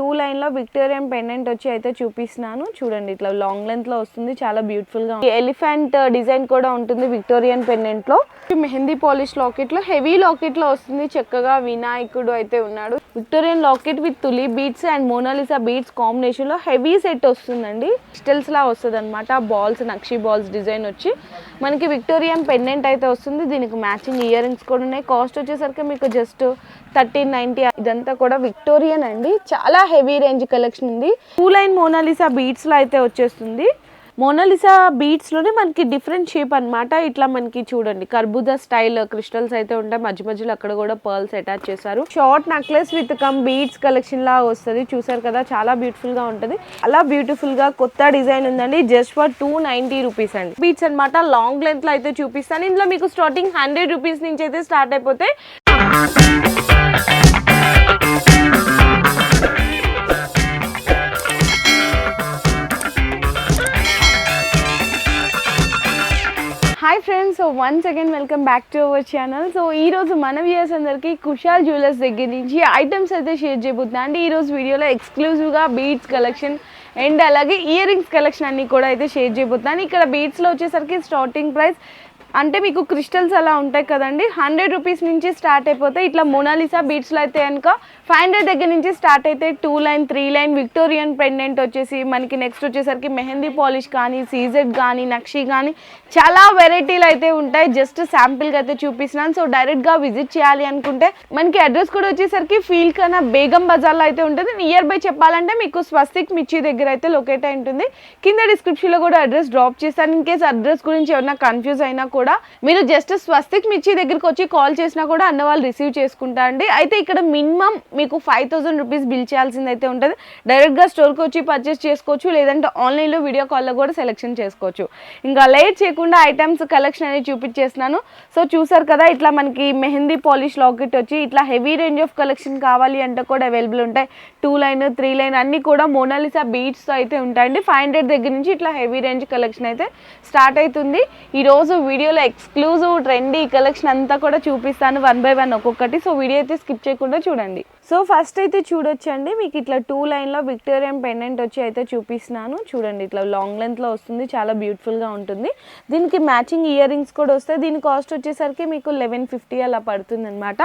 Two లైన్లో Victorian pendant వచ్చి అయితే చూపిస్తున్నాను. చూడండి ఇట్లా లాంగ్ లెంత్లో వస్తుంది. చాలా బ్యూటిఫుల్గా ఎలిఫెంట్ డిజైన్ కూడా ఉంటుంది విక్టోరియన్ పెండెంట్లో. మెహందీ పాలిష్ లాకెట్లో హెవీ లాకెట్లో వస్తుంది. చక్కగా వినాయకుడు అయితే ఉన్నాడు. Victorian locket with తులి beads and Mona Lisa beads కాంబినేషన్లో హెవీ సెట్ వస్తుందండి. క్రిస్టల్స్ లా వస్తుంది అనమాట బాల్స్ నక్షి బాల్స్ డిజైన్ వచ్చి. మనకి విక్టోరియన్ పెండెంట్ అయితే వస్తుంది. దీనికి మ్యాచింగ్ ఇయర్ రింగ్స్ కూడా ఉన్నాయి. కాస్ట్ వచ్చేసరికి మీకు జస్ట్ థర్టీన్ నైన్టీ ఇదంతా కూడా విక్టోరియన్ అండి. చాలా హెవీ రేంజ్ కలెక్షన్ ఉంది. టూ లైన్ మోనాలిసా బీట్స్లో అయితే వచ్చేస్తుంది. మోనాలిసా బీట్స్లోనే మనకి డిఫరెంట్ షేప్ అన్నమాట. ఇట్లా మనకి చూడండి కర్బూజా స్టైల్ క్రిస్టల్స్ అయితే ఉంటాయి. మధ్య మధ్యలో అక్కడ కూడా పర్ల్స్ అటాచ్ చేశారు. Short necklace with cum beads collection లా వస్తుంది. చూసారు కదా చాలా బ్యూటిఫుల్గా ఉంటుంది. అలా బ్యూటిఫుల్గా కొత్త డిజైన్ ఉందండి. Just for two ninety rupees అండి. బీట్స్ అనమాట లాంగ్ లెంత్లో అయితే చూపిస్తాను. ఇందులో మీకు స్టార్టింగ్ హండ్రెడ్ రూపీస్ నుంచి అయితే స్టార్ట్ అయిపోతే hi friends so once again welcome back to our channel so ఈ రోజు మన వ్యూయర్స్ అందరికీ కుషాల్ జ్యువెలర్స్ దగ్గర నుంచి ఐటమ్స్ అయితే షేర్ చేయబోతున్నా. అండి ఈ రోజు వీడియోలో ఎక్స్క్లూజివ్గా బీడ్స్ కలెక్షన్ అండ్ అలాగే ఇయర్ రింగ్స్ కలెక్షన్ అన్నీ కూడా అయితే షేర్ చేయబోతున్నాను ఇక్కడ బీడ్స్లో వచ్చేసరికి స్టార్టింగ్ ప్రైస్ అంటే మీకు క్రిస్టల్స్ అలా ఉంటాయి కదండి. హండ్రెడ్ రూపీస్ నుంచి స్టార్ట్ అయిపోతే ఇట్లా మొనాలిసా బీట్స్లో అయితే కనుక ఫైవ్ హండ్రెడ్ దగ్గర నుంచి స్టార్ట్ అయితే two line three line Victorian pendant వచ్చేసి మనకి నెక్స్ట్ వచ్చేసరికి మెహందీ పాలిష్ కానీ సీజెడ్ కానీ నక్షి కానీ చాలా వెరైటీలు అయితే ఉంటాయి. జస్ట్ శాంపిల్గా అయితే చూపిస్తున్నాను. సో డైరెక్ట్గా విజిట్ చేయాలి అనుకుంటే మనకి అడ్రస్ కూడా వచ్చేసరికి ఫీల్ కన్నా బేగం బజార్లో అయితే ఉంటుంది. నియర్ బై చెప్పాలంటే మీకు స్వస్తిక్ మిర్చి దగ్గర అయితే లొకేట్ అయి ఉంటుంది. కింద డిస్క్రిప్షన్లో కూడా అడ్రస్ డ్రాప్ చేస్తాను. ఇన్ కేస్ అడ్రస్ గురించి ఏమైనా కన్ఫ్యూజ్ అయినా కూడా మీరు జస్ట్ స్వస్తిక్ మిర్చి దగ్గరికి వచ్చి కాల్ చేసినా కూడా అన్న వాళ్ళు రిసీవ్ చేసుకుంటా అండి. అయితే ఇక్కడ మినిమం మీకు ఫైవ్ థౌసండ్ రూపీస్ బిల్ చేయాల్సింది అయితే ఉంటుంది డైరెక్ట్గా స్టోర్కి వచ్చి పర్చేస్ చేసుకోవచ్చు లేదంటే ఆన్లైన్లో వీడియో కాల్లో కూడా సెలెక్షన్ చేసుకోవచ్చు. ఇంకా లేట్ చేయకుండా ఐటమ్స్ కలెక్షన్ అనేది చూపించేస్తున్నాను. సో చూసారు కదా ఇట్లా మనకి మెహందీ పాలిష్ లాకెట్ వచ్చి ఇట్లా హెవీ రేంజ్ ఆఫ్ కలెక్షన్ కావాలి అంటే కూడా అవైలబుల్ ఉంటాయి. టూ లైన్ త్రీ లైన్ అన్నీ కూడా మోనాలిసా బీట్స్తో అయితే ఉంటాయండి. ఫైవ్ హండ్రెడ్ దగ్గర నుంచి ఇట్లా హెవీ రేంజ్ కలెక్షన్ అయితే స్టార్ట్ అవుతుంది. ఈరోజు వీడియోలో ఎక్స్క్లూజివ్ ట్రెండీ కలెక్షన్ అంతా కూడా చూపిస్తాను వన్ బై వన్ ఒక్కొక్కటి. సో వీడియో అయితే స్కిప్ చేయకుండా చూడండి. సో ఫస్ట్ అయితే చూడొచ్చండి. మీకు ఇట్లా టూ లైన్లో విక్టోరియన్ పెండెంట్ వచ్చి అయితే చూపిస్తున్నాను. చూడండి ఇట్లా లాంగ్ లెంత్లో వస్తుంది. చాలా బ్యూటిఫుల్గా ఉంటుంది. దీనికి మ్యాచింగ్ ఇయర్ రింగ్స్ కూడా వస్తాయి. దీని కాస్ట్ వచ్చేసరికి మీకు లెవెన్ ఫిఫ్టీ అలా పడుతుంది అనమాట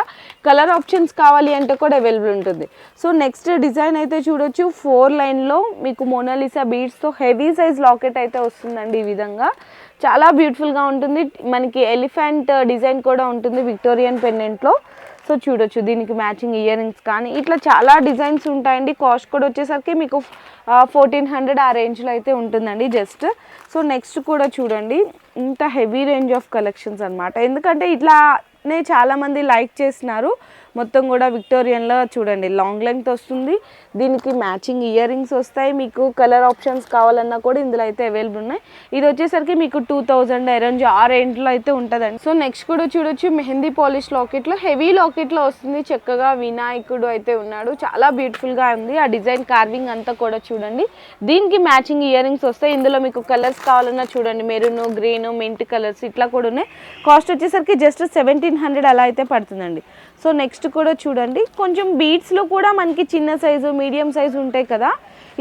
కలర్ ఆప్షన్స్ కావాలి అంటే కూడా అవైలబుల్ ఉంటుంది. సో నెక్స్ట్ డిజైన్ అయితే చూడొచ్చు. ఫోర్ లైన్లో మీకు మోనాలిసా బీడ్స్తో హెవీ సైజ్ లాకెట్ అయితే వస్తుందండి ఈ విధంగా. చాలా బ్యూటిఫుల్గా ఉంటుంది. మనకి ఎలిఫెంట్ డిజైన్ కూడా ఉంటుంది విక్టోరియన్ పెండెంట్లో. సో చూడొచ్చు. దీనికి మ్యాచింగ్ ఇయర్ రింగ్స్ కానీ ఇట్లా చాలా డిజైన్స్ ఉంటాయండి. కాస్ట్ కూడా వచ్చేసరికి మీకు ఫోర్టీన్ హండ్రెడ్ ఆ రేంజ్లో అయితే ఉంటుందండి జస్ట్ సో నెక్స్ట్ కూడా చూడండి. ఇంత హెవీ రేంజ్ ఆఫ్ కలెక్షన్స్ అనమాట ఎందుకంటే ఇట్లా నే చాలామంది లైక్ చేస్తున్నారు మొత్తం కూడా విక్టోరియన్లో చూడండి. లాంగ్ లెంగ్త్ వస్తుంది. దీనికి మ్యాచింగ్ ఇయర్ రింగ్స్ వస్తాయి. మీకు కలర్ ఆప్షన్స్ కావాలన్నా కూడా ఇందులో అయితే అవైలబుల్ ఉన్నాయి. ఇది వచ్చేసరికి మీకు టూ థౌజండ్ అరేంజ్ ఆ రేంజ్లో అయితే ఉంటుందండి. సో నెక్స్ట్ కూడా చూడొచ్చు. మెహందీ పాలిష్ లాకెట్లో హెవీ లాకెట్లో వస్తుంది. చక్కగా వినాయకుడు అయితే ఉన్నాడు. చాలా బ్యూటిఫుల్గా ఉంది. ఆ డిజైన్ కార్వింగ్ అంతా కూడా చూడండి. దీనికి మ్యాచింగ్ ఇయర్ రింగ్స్ వస్తాయి. ఇందులో మీకు కలర్స్ కావాలన్నా చూడండి. మెరూన్ గ్రీన్ మింట్ కలర్స్ ఇట్లా కూడా ఉన్నాయి. కాస్ట్ వచ్చేసరికి జస్ట్ సెవెంటీన్ హండ్రెడ్ అలా అయితే పడుతుందండి. సో నెక్స్ట్ కూడా చూడండి కొంచెం బీట్స్లో కూడా మనకి చిన్న సైజు మీడియం సైజు ఉంటాయి కదా.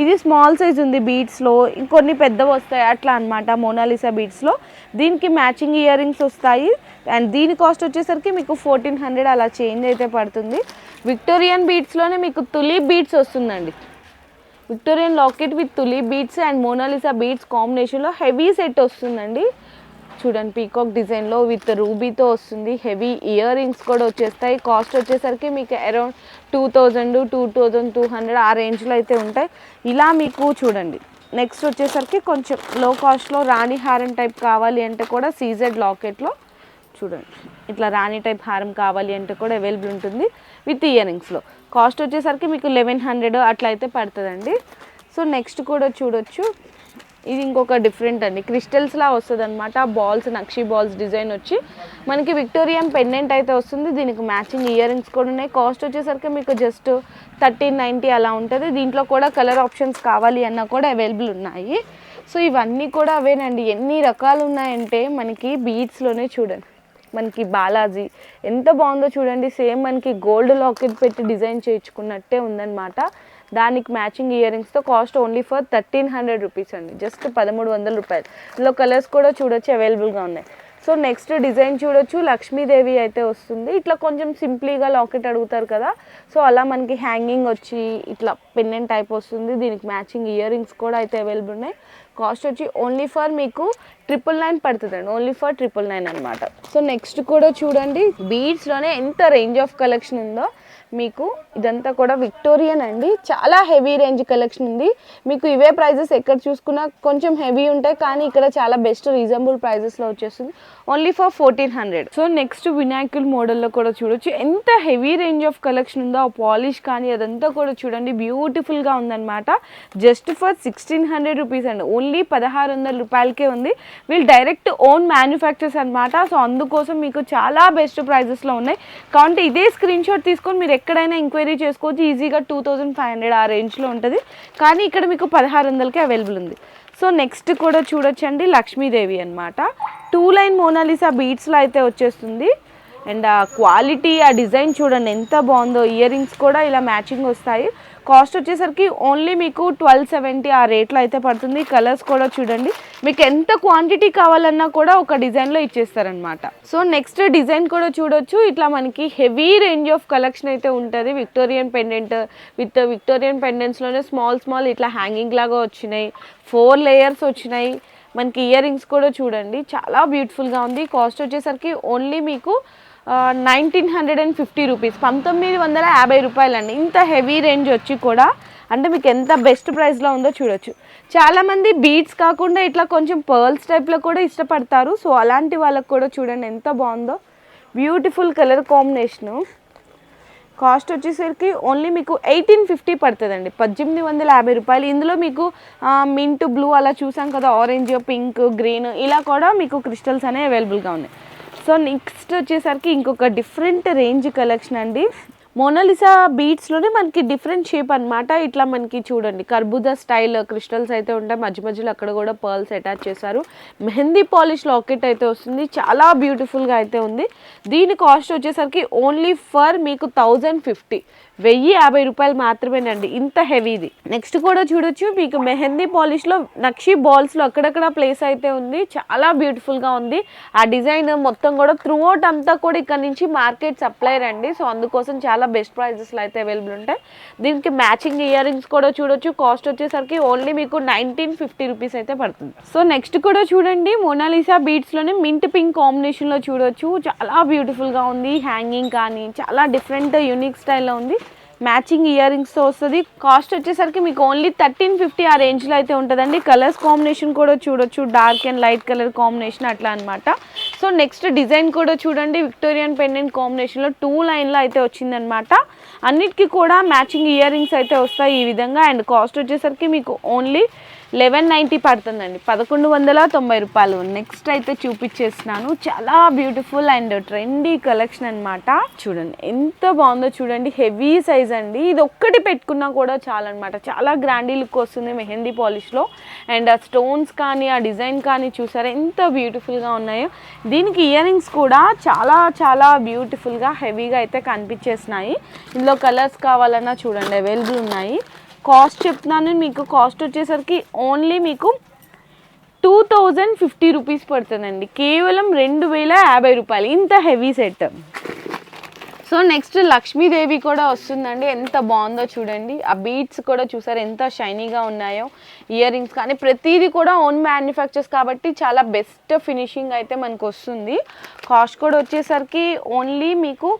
ఇది స్మాల్ సైజ్ ఉంది బీట్స్లో ఇంకొన్ని పెద్దవి వస్తాయి అట్లా అనమాట మోనాలిసా బీట్స్లో దీనికి మ్యాచింగ్ ఇయర్ రింగ్స్ వస్తాయి. అండ్ దీని కాస్ట్ వచ్చేసరికి మీకు ఫోర్టీన్ హండ్రెడ్ అలా చేంజ్ అయితే పడుతుంది. విక్టోరియన్ బీట్స్లోనే మీకు తులి బీట్స్ వస్తుందండి. Victorian locket with తులి beads and Mona Lisa beads కాంబినేషన్లో హెవీ సెట్ వస్తుందండి. చూడండి పీకాక్ డిజైన్లో విత్ రూబీతో వస్తుంది. హెవీ ఇయర్ రింగ్స్ కూడా వచ్చేస్తాయి. కాస్ట్ వచ్చేసరికి మీకు around two thousand two thousand two hundred ఆ రేంజ్లో అయితే ఉంటాయి. ఇలా మీకు చూడండి. నెక్స్ట్ వచ్చేసరికి కొంచెం లో కాస్ట్లో రాణి హారం టైప్ కావాలి అంటే కూడా సీజెడ్ లాకెట్లో చూడండి. ఇట్లా రాణి టైప్ హారం కావాలి అంటే కూడా అవైలబుల్ ఉంటుంది విత్ ఇయర్ రింగ్స్లో కాస్ట్ వచ్చేసరికి మీకు లెవెన్ హండ్రెడ్ అట్లా అయితే పడుతుందండి. సో నెక్స్ట్ కూడా చూడొచ్చు. ఇది ఇంకొక డిఫరెంట్ అండి. క్రిస్టల్స్లా వస్తుంది అనమాట బాల్స్ నక్షి బాల్స్ డిజైన్ వచ్చి మనకి విక్టోరియన్ పెండెంట్ అయితే వస్తుంది. దీనికి మ్యాచింగ్ ఇయర్ రింగ్స్ కూడా ఉన్నాయి. కాస్ట్ వచ్చేసరికి మీకు జస్ట్ థర్టీన్ నైంటీ అలా ఉంటుంది. దీంట్లో కూడా కలర్ ఆప్షన్స్ కావాలి అన్నా కూడా అవైలబుల్ ఉన్నాయి. సో ఇవన్నీ కూడా అవేనండి. ఎన్ని రకాలు ఉన్నాయంటే మనకి బీట్స్లోనే చూడండి. మనకి బాలాజీ ఎంత బాగుందో చూడండి. సేమ్ మనకి గోల్డ్ లాకెట్ పెట్టి డిజైన్ చేయించుకున్నట్టే ఉందన్నమాట. దానికి మ్యాచింగ్ ఇయర్ రింగ్స్తో cost only for thirteen hundred rupees అండి. జస్ట్ పదమూడు వందల రూపాయలు. ఇందులో కలర్స్ కూడా చూడొచ్చు అవైలబుల్గా ఉన్నాయి. సో నెక్స్ట్ డిజైన్ చూడొచ్చు లక్ష్మీదేవి అయితే వస్తుంది. ఇట్లా కొంచెం సింప్లీగా లాకెట్ అడుగుతారు కదా. సో అలా మనకి హ్యాంగింగ్ వచ్చి ఇట్లా పెన్నెంట్ టైప్ వస్తుంది. దీనికి మ్యాచింగ్ ఇయర్ రింగ్స్ కూడా అయితే అవైలబుల్ ఉన్నాయి. కాస్ట్ వచ్చి ఓన్లీ ఫర్ మీకు ట్రిపుల్ నైన్ పడుతుందండి. ఓన్లీ ఫర్ ట్రిపుల్ నైన్ అనమాట సో నెక్స్ట్ కూడా చూడండి బీడ్స్లోనే ఎంత రేంజ్ ఆఫ్ కలెక్షన్ ఉందో. మీకు ఇదంతా కూడా విక్టోరియన్ అండి. చాలా హెవీ రేంజ్ కలెక్షన్ ఉంది. మీకు ఇవే ప్రైజెస్ ఎక్కడ చూసుకున్నా కొంచెం హెవీ ఉంటాయి. కానీ ఇక్కడ చాలా బెస్ట్ రీజనబుల్ ప్రైజెస్లో వచ్చేస్తుంది. Only for fourteen hundred so next వినాయకుల్ మోడల్లో కూడా చూడొచ్చు. ఎంత హెవీ రేంజ్ ఆఫ్ కలెక్షన్ ఉందో ఆ పాలిష్ కానీ అదంతా కూడా చూడండి. బ్యూటిఫుల్గా ఉందన్నమాట. Just for sixteen hundred rupees అండి. ఓన్లీ పదహారు వందల రూపాయలకే ఉంది. వీళ్ళు డైరెక్ట్ ఓన్ మ్యానుఫ్యాక్చర్స్ అనమాట సో అందుకోసం మీకు చాలా బెస్ట్ ప్రైజెస్లో ఉన్నాయి. కాబట్టి ఇదే స్క్రీన్ షాట్ తీసుకొని మీరు ఎక్కడైనా ఎంక్వైరీ చేసుకోవచ్చు. ఈజీగా టూ థౌజండ్ ఫైవ్ హండ్రెడ్ ఆ రేంజ్లో ఉంటుంది. కానీ ఇక్కడ మీకు పదహారు వందలకి అవైలబుల్ ఉంది. సో నెక్స్ట్ కూడా చూడొచ్చండి. లక్ష్మీదేవి అనమాట టూ లైన్ మోనాలిసా బీట్స్లో అయితే వచ్చేస్తుంది. అండ్ ఆ క్వాలిటీ ఆ డిజైన్ చూడండి ఎంత బాగుందో. ఇయర్ రింగ్స్ కూడా ఇలా మ్యాచింగ్ వస్తాయి. కాస్ట్ వచ్చేసరికి ఓన్లీ మీకు ట్వెల్వ్ సెవెంటీ ఆ రేట్లో అయితే పడుతుంది. కలర్స్ కూడా చూడండి. మీకు ఎంత క్వాంటిటీ కావాలన్నా కూడా ఒక డిజైన్లో ఇచ్చేస్తారనమాట సో నెక్స్ట్ డిజైన్ కూడా చూడొచ్చు. ఇట్లా మనకి హెవీ రేంజ్ ఆఫ్ కలెక్షన్ అయితే ఉంటుంది. విక్టోరియన్ పెండెంట్ విత్ విక్టోరియన్ పెండెంట్స్లోనే స్మాల్ స్మాల్ ఇట్లా హ్యాంగింగ్ లాగా వచ్చినాయి. ఫోర్ లేయర్స్ వచ్చినాయి. మనకి ఇయర్ రింగ్స్ కూడా చూడండి. చాలా బ్యూటిఫుల్గా ఉంది. కాస్ట్ వచ్చేసరికి ఓన్లీ మీకు nineteen hundred and fifty rupees పంతొమ్మిది వందల యాభై రూపాయలండి. ఇంత హెవీ రేంజ్ వచ్చి కూడా అంటే మీకు ఎంత బెస్ట్ ప్రైస్లో ఉందో చూడొచ్చు. చాలామంది బీట్స్ కాకుండా ఇట్లా కొంచెం పర్ల్స్ టైప్లో కూడా ఇష్టపడతారు. సో అలాంటి వాళ్ళకి కూడా చూడండి ఎంత బాగుందో. బ్యూటిఫుల్ కలర్ కాంబినేషను కాస్ట్ వచ్చేసరికి ఓన్లీ మీకు ఎయిటీన్ ఫిఫ్టీ పడుతుందండి. పద్దెనిమిది వందల యాభై రూపాయలు. ఇందులో మీకు మింట్ బ్లూ అలా చూసాం కదా ఆరెంజ్ పింక్ గ్రీన్ ఇలా కూడా మీకు క్రిస్టల్స్ అనేవి అవైలబుల్గా ఉన్నాయి. సో నెక్స్ట్ వచ్చేసరికి ఇంకొక డిఫరెంట్ రేంజ్ కలెక్షన్ అండి. మోనాలిసా బీట్స్లోనే మనకి డిఫరెంట్ షేప్ అన్నమాట. ఇట్లా మనకి చూడండి కర్బూజా స్టైల్ క్రిస్టల్స్ అయితే ఉంటాయి. మధ్య మధ్యలో అక్కడ కూడా పర్ల్స్ అటాచ్ చేశారు. మెహందీ పాలిష్ లాకెట్ అయితే వస్తుంది. చాలా బ్యూటిఫుల్గా అయితే ఉంది. దీని కాస్ట్ వచ్చేసరికి ఓన్లీ ఫర్ మీకు థౌజండ్ ఫిఫ్టీ వెయ్యి యాభై రూపాయలు మాత్రమేనండి. ఇంత హెవీది. నెక్స్ట్ కూడా చూడొచ్చు మీకు మెహందీ పాలిష్లో నక్షి బాల్స్లో అక్కడక్కడ ప్లేస్ అయితే ఉంది. చాలా బ్యూటిఫుల్గా ఉంది. ఆ డిజైన్ మొత్తం కూడా త్రూ అవుట్ అంతా కూడా ఇక్కడ నుంచి మార్కెట్ సప్లైర్ అండి సో అందుకోసం చాలా బెస్ట్ ప్రైజెస్లో అయితే అవైలబుల్ ఉంటాయి. దీనికి మ్యాచింగ్ ఇయర్ రింగ్స్ కూడా చూడొచ్చు. కాస్ట్ వచ్చేసరికి ఓన్లీ మీకు నైన్టీన్ ఫిఫ్టీ రూపీస్ అయితే పడుతుంది. సో నెక్స్ట్ కూడా చూడండి మోనాలిసా బీట్స్లోనే మింట్ పింక్ కాంబినేషన్లో చూడొచ్చు. చాలా బ్యూటిఫుల్గా ఉంది. హ్యాంగింగ్ కానీ చాలా డిఫరెంట్ యూనిక్ స్టైల్లో ఉంది. మ్యాచింగ్ ఇయర్ రింగ్స్తో వస్తుంది. కాస్ట్ వచ్చేసరికి మీకు ఓన్లీ థర్టీన్ ఫిఫ్టీ ఆ రేంజ్లో అయితే ఉంటుందండి. కలర్స్ కాంబినేషన్ కూడా చూడొచ్చు. Dark and light colour combination అట్లా అనమాట సో నెక్స్ట్ డిజైన్ కూడా చూడండి. విక్టోరియన్ పెండెంట్ కాంబినేషన్లో టూ లైన్లో అయితే వచ్చిందనమాట అన్నిటికీ కూడా మ్యాచింగ్ ఇయర్ రింగ్స్ అయితే వస్తాయి ఈ విధంగా. అండ్ కాస్ట్ వచ్చేసరికి మీకు ఓన్లీ లెవెన్ నైంటీ పడుతుందండి. పదకొండు వందల తొంభై రూపాయలు. నెక్స్ట్ అయితే చూపించేస్తున్నాను. చాలా బ్యూటిఫుల్ అండ్ ట్రెండీ కలెక్షన్ అన్నమాట. చూడండి ఎంత బాగుందో చూడండి. హెవీ సైజ్ అండి. ఇది ఒక్కటి పెట్టుకున్నా కూడా చాలా అనమాట చాలా గ్రాండీ లుక్ వస్తుంది మెహందీ పాలిష్లో అండ్ ఆ స్టోన్స్ కానీ ఆ డిజైన్ కానీ చూసారా ఎంత బ్యూటిఫుల్గా ఉన్నాయో. దీనికి ఇయర్ రింగ్స్ కూడా చాలా చాలా బ్యూటిఫుల్గా హెవీగా అయితే కనిపించేస్తున్నాయి ఇందులో కలర్స్ కావాలన్నా చూడండి అవైలబుల్ ఉన్నాయి. కాస్ట్ చెప్తున్నాను మీకు కాస్ట్ వచ్చేసరికి ఓన్లీ మీకు టూ థౌజండ్ ఫిఫ్టీ రూపీస్ పడుతుందండి. కేవలం రెండు వేల యాభై రూపాయలు. ఇంత heavy set so next Lakshmidevi కూడా వస్తుందండి. ఎంత బాగుందో చూడండి. ఆ బీట్స్ కూడా చూసారు ఎంత షైనీగా ఉన్నాయో ఇయర్ రింగ్స్ కానీ ప్రతిదీ కూడా ఓన్ మ్యానుఫ్యాక్చర్స్ కాబట్టి చాలా బెస్ట్ ఫినిషింగ్ అయితే మనకు వస్తుంది. కాస్ట్ కూడా వచ్చేసరికి ఓన్లీ మీకు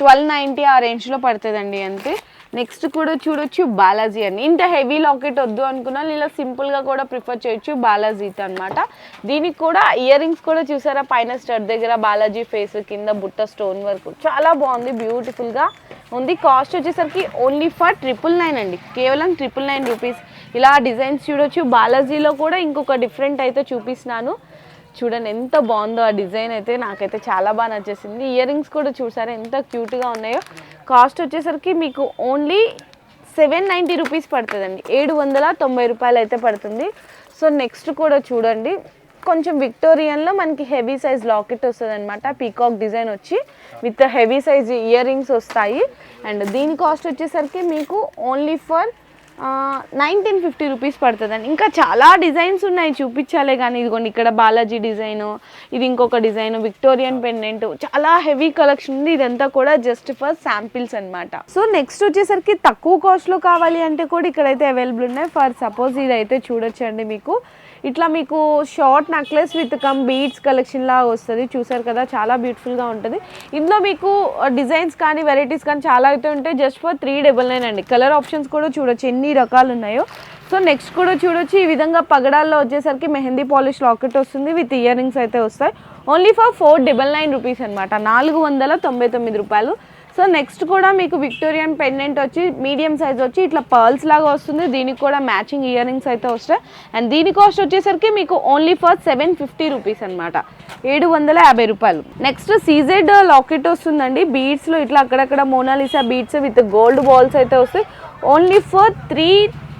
ట్వెల్వ్ నైంటీ ఆ రేంజ్లో పడుతుందండి అంతే. నెక్స్ట్ కూడా చూడొచ్చు బాలాజీ అని. ఇంత హెవీ లాకెట్ వద్దు అనుకున్నా ఇలా సింపుల్గా కూడా ప్రిఫర్ చేయొచ్చు బాలాజీతో అనమాట దీనికి కూడా ఇయర్ రింగ్స్ కూడా చూసారా? పైన స్టడ్ దగ్గర బాలాజీ ఫేస్ కింద బుట్ట స్టోన్ వర్క్ చాలా బాగుంది బ్యూటిఫుల్గా ఉంది. కాస్ట్ వచ్చేసరికి ఓన్లీ ఫర్ ట్రిపుల్ నైన్ అండి. కేవలం ట్రిపుల్ నైన్ రూపీస్ ఇలా డిజైన్స్ చూడొచ్చు. బాలాజీలో కూడా ఇంకొక డిఫరెంట్ అయితే చూపిస్తున్నాను. చూడండి ఎంత బాగుందో ఆ డిజైన్ అయితే నాకైతే చాలా బాగా నచ్చేసింది. ఇయర్ రింగ్స్ కూడా చూసారా? ఎంత క్యూట్గా ఉన్నాయో. కాస్ట్ వచ్చేసరికి మీకు ఓన్లీ సెవెన్ నైంటీ రూపీస్ పడుతుందండి. ఏడు వందల తొంభై రూపాయలు అయితే పడుతుంది. సో నెక్స్ట్ కూడా చూడండి. కొంచెం విక్టోరియన్లో మనకి హెవీ సైజ్ లాకెట్ వస్తుంది అనమాట పీకాక్ డిజైన్ వచ్చి with heavy size earrings వస్తాయి. అండ్ దీని కాస్ట్ వచ్చేసరికి మీకు only for nineteen fifty rupees పడుతుందండి. ఇంకా చాలా డిజైన్స్ ఉన్నాయి చూపించాలే కానీ. ఇదిగోండి ఇక్కడ బాలాజీ డిజైన్ ఇది ఇంకొక డిజైన్ విక్టోరియన్ పెండెంట్. చాలా హెవీ కలెక్షన్ ఉంది. ఇదంతా కూడా జస్ట్ ఫర్ శాంపిల్స్ అన్నమాట. సో నెక్స్ట్ వచ్చేసరికి తక్కువ కాస్ట్లో కావాలి అంటే కూడా ఇక్కడైతే అవైలబుల్ ఉన్నాయి. ఫర్ సపోజ్ ఇదైతే చూడొచ్చండి మీకు. ఇట్లా మీకు short necklace with cum beads collection లాగా వస్తుంది. చూసారు కదా చాలా బ్యూటిఫుల్గా ఉంటుంది. ఇందులో మీకు డిజైన్స్ కానీ వెరైటీస్ కానీ చాలా అయితే ఉంటాయి. Just for three double nine అండి. కలర్ ఆప్షన్స్ కూడా చూడొచ్చు ఎన్ని రకాలు ఉన్నాయో. సో నెక్స్ట్ కూడా చూడొచ్చు. ఈ విధంగా పగడాల్లో వచ్చేసరికి మెహందీ పాలిష్ లాకెట్ వస్తుంది. విత్ ఇయర్ రింగ్స్ అయితే వస్తాయి. Only for four double nine rupees అనమాట నాలుగు వందల తొంభై తొమ్మిది రూపాయలు. సో నెక్స్ట్ కూడా మీకు విక్టోరియన్ పెండెంట్ వచ్చి మీడియం సైజ్ వచ్చి ఇట్లా పర్ల్స్ లాగా వస్తుంది. దీనికి కూడా మ్యాచింగ్ ఇయర్ రింగ్స్ అయితే వస్తాయి. అండ్ దీని కాస్ట్ వచ్చేసరికి మీకు only for seven fifty rupees అనమాట ఏడు వందల యాభై రూపాయలు. నెక్స్ట్ సీజెడ్ లాకెట్ వస్తుందండి. బీడ్స్లో ఇట్లా అక్కడక్కడ Mona Lisa beads with gold balls అయితే వస్తాయి. Only for three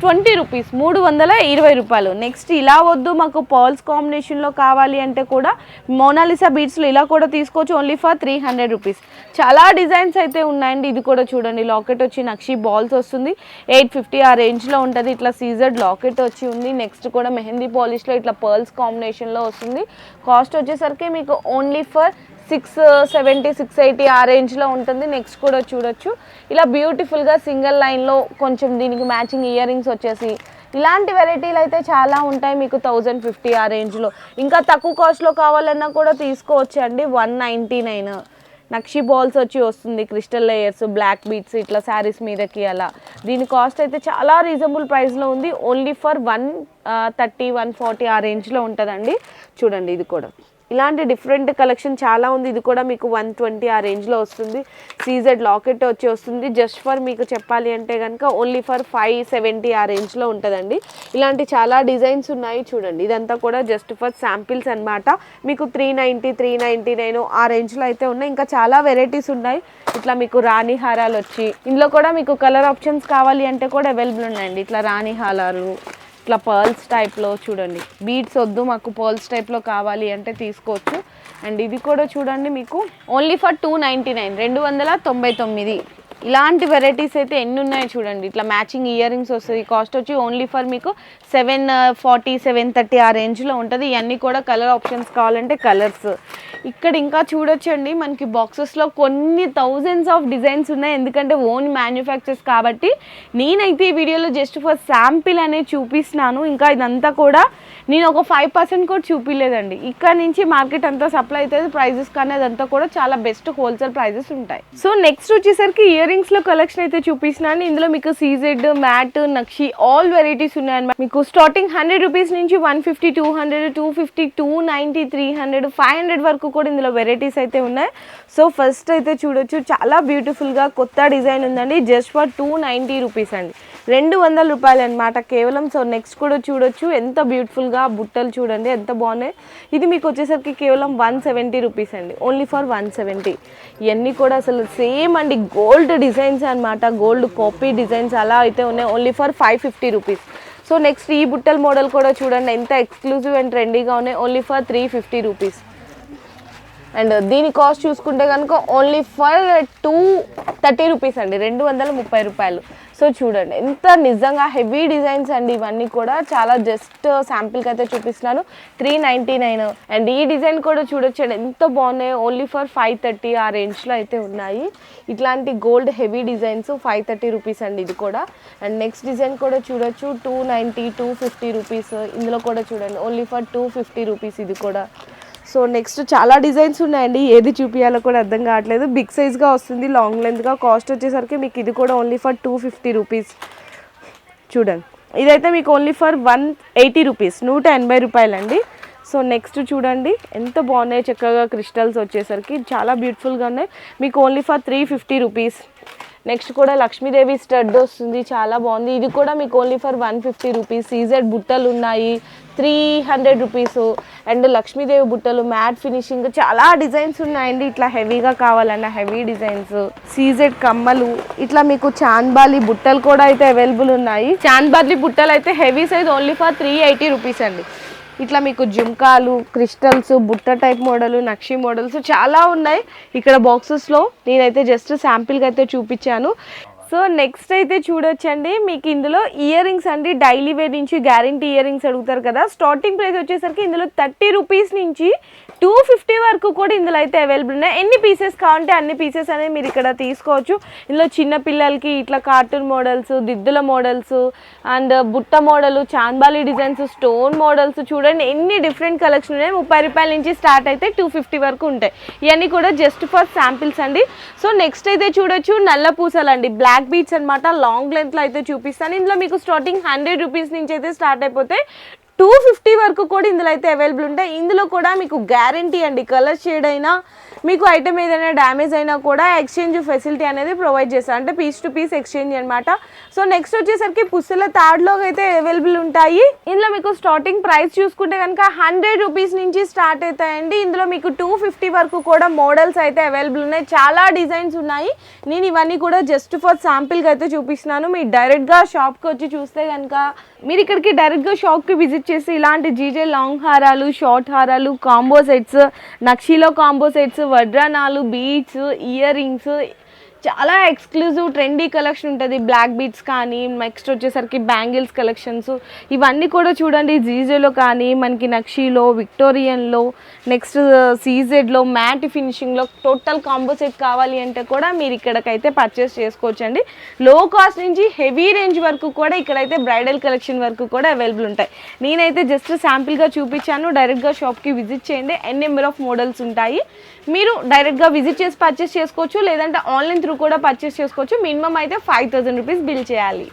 twenty rupees మూడు వందల ఇరవై రూపాయలు. నెక్స్ట్ ఇలా వద్దు మాకు పర్ల్స్ కాంబినేషన్లో కావాలి అంటే కూడా మోనాలిసా బీట్స్లో ఇలా కూడా తీసుకోవచ్చు only for three hundred rupees చాలా డిజైన్స్ అయితే ఉన్నాయండి ఇది కూడా చూడండి. లాకెట్ వచ్చి నక్షి బాల్స్ వస్తుంది. ఎయిట్ ఫిఫ్టీ ఆ రేంజ్లో ఉంటుంది ఇట్లా సీజర్డ్ లాకెట్ వచ్చి ఉంది. నెక్స్ట్ కూడా మెహందీ పాలిష్లో ఇట్లా పర్ల్స్ కాంబినేషన్లో వస్తుంది. కాస్ట్ వచ్చేసరికి మీకు only for six seventy six eighty ఆ రేంజ్లో ఉంటుంది. నెక్స్ట్ కూడా చూడొచ్చు. ఇలా బ్యూటిఫుల్గా సింగిల్ లైన్లో కొంచెం దీనికి మ్యాచింగ్ ఇయర్ రింగ్స్ వచ్చేసి ఇలాంటి వెరైటీలు అయితే చాలా ఉంటాయి మీకు థౌజండ్ ఫిఫ్టీ ఆ రేంజ్లో. ఇంకా తక్కువ కాస్ట్లో కావాలన్నా కూడా తీసుకోవచ్చు అండి one ninety nine. Nakshi balls వచ్చి వస్తుంది క్రిస్టల్ లేయర్స్ బ్లాక్ బీట్స్ ఇట్లా శారీస్ మీదకి అలా. దీని కాస్ట్ అయితే చాలా రీజనబుల్ ప్రైస్లో ఉంది. Only for one thirty one forty ఆ రేంజ్లో ఉంటుందండి. చూడండి ఇది కూడా. ఇలాంటి డిఫరెంట్ కలెక్షన్ చాలా ఉంది. ఇది కూడా మీకు వన్ ట్వంటీ ఆ రేంజ్లో వస్తుంది. సీజెడ్ లాకెట్ వచ్చి వస్తుంది. జస్ట్ ఫర్ మీకు చెప్పాలి అంటే కనుక ఓన్లీ ఫర్ ఫైవ్ సెవెంటీ ఆ రేంజ్లో ఉంటుందండి. ఇలాంటి చాలా డిజైన్స్ ఉన్నాయి చూడండి. ఇదంతా కూడా జస్ట్ ఫర్ శాంపిల్స్ అనమాట మీకు three ninety three ninety nine ఆ రేంజ్లో అయితే ఉన్నాయి. ఇంకా చాలా వెరైటీస్ ఉన్నాయి. ఇట్లా మీకు రాణి హారాలు వచ్చి ఇందులో కూడా మీకు కలర్ ఆప్షన్స్ కావాలి అంటే కూడా అవైలబుల్ ఉన్నాయండి. ఇట్లా రాణి హారాలు ఇట్లా పర్ల్స్ టైప్లో చూడండి. బీడ్స్ వద్దు మాకు పర్ల్స్ టైప్లో కావాలి అంటే తీసుకోవచ్చు. అండ్ ఇది కూడా చూడండి మీకు only for two ninety nine రెండు వందల తొంభై తొమ్మిది. ఇలాంటి వెరైటీస్ అయితే ఎన్ని ఉన్నాయో చూడండి. ఇట్లా మ్యాచింగ్ ఇయర్ రింగ్స్ వస్తుంది. కాస్ట్ వచ్చి ఓన్లీ ఫర్ మీకు సెవెన్ ఫార్టీ సెవెన్ థర్టీ ఆ రేంజ్లో ఉంటుంది. ఇవన్నీ కూడా కలర్ ఆప్షన్స్ కావాలంటే కలర్స్ ఇక్కడ ఇంకా చూడొచ్చండి మనకి బాక్సెస్లో కొన్ని థౌజండ్స్ ఆఫ్ డిజైన్స్ ఉన్నాయి. ఎందుకంటే ఓన్ మ్యానుఫ్యాక్చర్స్ కాబట్టి నేనైతే ఈ వీడియోలో జస్ట్ ఫర్ శాంపిల్ అనేది చూపిస్తున్నాను. ఇంకా ఇదంతా కూడా నేను ఒక ఫైవ్ పర్సెంట్ కూడా చూపించలేదండి ఇక్కడ నుంచి మార్కెట్ అంతా సప్లై అవుతుంది ప్రైజెస్ కానీ అదంతా కూడా చాలా బెస్ట్ హోల్సేల్ ప్రైజెస్ ఉంటాయి. సో నెక్స్ట్ వచ్చేసరికి ఇయర్ రింగ్స్లో కలెక్షన్ అయితే చూపిస్తున్నాను. ఇందులో మీకు CZ matte nakshi all varieties ఉన్నాయన్నమాట. మీకు స్టార్టింగ్ హండ్రెడ్ రూపీస్ నుంచి one fifty two hundred two fifty two ninety three hundred five hundred వరకు కూడా ఇందులో వెరైటీస్ అయితే ఉన్నాయి. సో ఫస్ట్ అయితే చూడొచ్చు చాలా బ్యూటిఫుల్గా కొత్త డిజైన్ ఉందండి. Just for two ninety rupees అండి. రెండు వందల రూపాయలు అనమాట కేవలం. సో నెక్స్ట్ కూడా చూడొచ్చు ఎంత బ్యూటిఫుల్గా బుట్టలు చూడండి ఎంత బాగున్నాయి. ఇది మీకు వచ్చేసరికి కేవలం వన్ సెవెంటీ రూపీస్ అండి. ఓన్లీ ఫర్ వన్ సెవెంటీ ఇవన్నీ కూడా అసలు సేమ్ అండి గోల్డ్ డిజైన్స్ అనమాట గోల్డ్ కాపీ డిజైన్స్ అలా అయితే ఉన్నాయి. Only for five fifty rupees so next ఈ బుట్టల మోడల్ కూడా చూడండి ఎంత ఎక్స్క్లూజివ్ అండ్ ట్రెండీగా ఉన్నాయి. Only for three fifty rupees and దీని కాస్ట్ చూసుకుంటే కనుక only for two thirty rupees అండి. రెండు వందల ముప్పై రూపాయలు. సో చూడండి ఎంత నిజంగా హెవీ డిజైన్స్ అండి ఇవన్నీ కూడా. చాలా జస్ట్ శాంపిల్కి అయితే చూపిస్తున్నాను. త్రీ నైంటీ నైన్ అండ్ ఈ డిజైన్ కూడా చూడొచ్చండి ఎంత బాగున్నాయి. ఓన్లీ ఫర్ ఫైవ్ థర్టీ ఆ రేంజ్లో అయితే ఉన్నాయి. ఇట్లాంటి gold heavy designs five thirty rupees అండి ఇది కూడా. అండ్ నెక్స్ట్ డిజైన్ కూడా చూడొచ్చు two ninety two fifty rupees ఇందులో కూడా చూడండి only for two fifty rupees ఇది కూడా. సో నెక్స్ట్ చాలా డిజైన్స్ ఉన్నాయండి. ఏది చూపించాలో కూడా అర్థం కావట్లేదు. బిగ్ సైజ్గా వస్తుంది లాంగ్ లెంత్గా కాస్ట్ వచ్చేసరికి మీకు ఇది కూడా only for two fifty rupees చూడండి. ఇదైతే మీకు only for one eighty rupees నూట ఎనభై రూపాయలండి. సో నెక్స్ట్ చూడండి. ఎంత బాగున్నాయి చక్కగా క్రిస్టల్స్ వచ్చేసరికి. చాలా బ్యూటిఫుల్గా ఉన్నాయి. మీకు only for three fifty rupees next కూడా లక్ష్మీదేవి స్టడ్ వస్తుంది చాలా బాగుంది. ఇది కూడా మీకు only for one fifty rupees CZ బుట్టలు ఉన్నాయి three hundred rupees and Lakshmidevi బుట్టలు మ్యాట్ ఫినిషింగ్ చాలా డిజైన్స్ ఉన్నాయండి. ఇట్లా హెవీగా కావాలన్న హెవీ డిజైన్స్. సీజెడ్ కమ్మలు ఇట్లా మీకు చాన్బాలి బుట్టలు కూడా అయితే అవైలబుల్ ఉన్నాయి. చాన్బాలి బుట్టలు అయితే heavy size only for three eighty rupees అండి. ఇట్లా మీకు జుంకాలు క్రిస్టల్స్ బుట్ట టైప్ మోడల్ నక్షి మోడల్స్ చాలా ఉన్నాయి. ఇక్కడ బాక్సెస్లో నేనైతే జస్ట్ శాంపిల్గా అయితే చూపించాను. సో నెక్స్ట్ అయితే చూడొచ్చండి. మీకు ఇందులో ఇయర్ రింగ్స్ అండి. డైలీ వేర్ నుంచి గ్యారంటీ ఇయర్ రింగ్స్ అడుగుతారు కదా. స్టార్టింగ్ ప్రైస్ వచ్చేసరికి ఇందులో థర్టీ రూపీస్ నుంచి టూ ఫిఫ్టీ వరకు కూడా ఇందులో అయితే అవైలబుల్ ఉన్నాయి. ఎన్ని పీసెస్ కావాలంటే అన్ని పీసెస్ అనేది మీరు ఇక్కడ తీసుకోవచ్చు. ఇందులో చిన్న పిల్లలకి ఇట్లా కార్టూన్ మోడల్స్ దిద్దుల మోడల్స్ అండ్ బుట్ట model chandbali designs stone models చూడండి. ఎన్ని డిఫరెంట్ కలెక్షన్ ఉన్నాయి. ముప్పై రూపాయల నుంచి స్టార్ట్ అయితే టూ ఫిఫ్టీ వరకు ఉంటాయి. ఇవన్నీ కూడా జస్ట్ ఫర్ శాంపిల్స్ అండి. సో నెక్స్ట్ అయితే చూడొచ్చు నల్ల పూసలు అండి బ్లాక్ బీట్స్ అనమాట లాంగ్ లెంత్లో అయితే చూపిస్తాను. ఇందులో మీకు స్టార్టింగ్ హండ్రెడ్ రూపీస్ నుంచి అయితే స్టార్ట్ అయిపోతే టూ ఫిఫ్టీ వరకు కూడా ఇందులో అయితే అవైలబుల్ ఉంటాయి. ఇందులో కూడా మీకు గ్యారంటీ అండి. కలర్ షేడ్ అయినా మీకు ఐటమ్ ఏదైనా డ్యామేజ్ అయినా కూడా ఎక్స్చేంజ్ ఫెసిలిటీ అనేది ప్రొవైడ్ చేస్తారు. అంటే పీస్ టు పీస్ ఎక్స్చేంజ్ అనమాట సో నెక్స్ట్ వచ్చేసరికి పుస్తల తాడ్లో అయితే అవైలబుల్ ఉంటాయి. ఇందులో మీకు స్టార్టింగ్ ప్రైస్ చూసుకుంటే కనుక హండ్రెడ్ రూపీస్ నుంచి స్టార్ట్ అవుతాయండి. ఇందులో మీకు టూ ఫిఫ్టీ వరకు కూడా మోడల్స్ అయితే అవైలబుల్ ఉన్నాయి. చాలా డిజైన్స్ ఉన్నాయి. నేను ఇవన్నీ కూడా జస్ట్ ఫర్ శాంపిల్గా అయితే చూపిస్తున్నాను. మీరు డైరెక్ట్గా షాప్కి వచ్చి చూస్తే కనుక మీరు ఇక్కడికి డైరెక్ట్గా షాప్కి విజిట్ చేసి ఇలాంటి జీజే లాంగ్ హారాలు షార్ట్ హారాలు కాంబో సెట్స్ నక్షీలో కాంబో సెట్స్ వడ్రానాలు బీట్స్ ఇయర్ రింగ్స్ చాలా ఎక్స్క్లూజివ్ ట్రెండీ కలెక్షన్ ఉంటుంది. బ్లాక్ బీట్స్ కానీ నెక్స్ట్ వచ్చేసరికి బ్యాంగిల్స్ కలెక్షన్స్ ఇవన్నీ కూడా చూడండి జీజేలో కానీ మనకి నక్షీలో విక్టోరియన్లో నెక్స్ట్ సీజెడ్లో మ్యాట్ ఫినిషింగ్లో టోటల్ కాంబో సెట్ కావాలి అంటే కూడా మీరు ఇక్కడికైతే పర్చేస్ చేసుకోవచ్చు అండి లో కాస్ట్ నుంచి హెవీ రేంజ్ వరకు కూడా ఇక్కడైతే బ్రైడల్ కలెక్షన్ వరకు కూడా అవైలబుల్ ఉంటాయి. నేనైతే జస్ట్ శాంపిల్గా చూపించాను. డైరెక్ట్గా షాప్కి విజిట్ చేయండి. ఎన్ నెంబర్ ఆఫ్ మోడల్స్ ఉంటాయి. మీరు డైరెక్ట్గా విజిట్ చేసి పర్చేస్ చేసుకోవచ్చు లేదంటే ఆన్లైన్ త్రూ కూడా పర్చేస్ చేసుకోవచ్చు. మినిమం అయితే ఫైవ్ థౌసండ్ రూపీస్ బిల్ చేయాలి.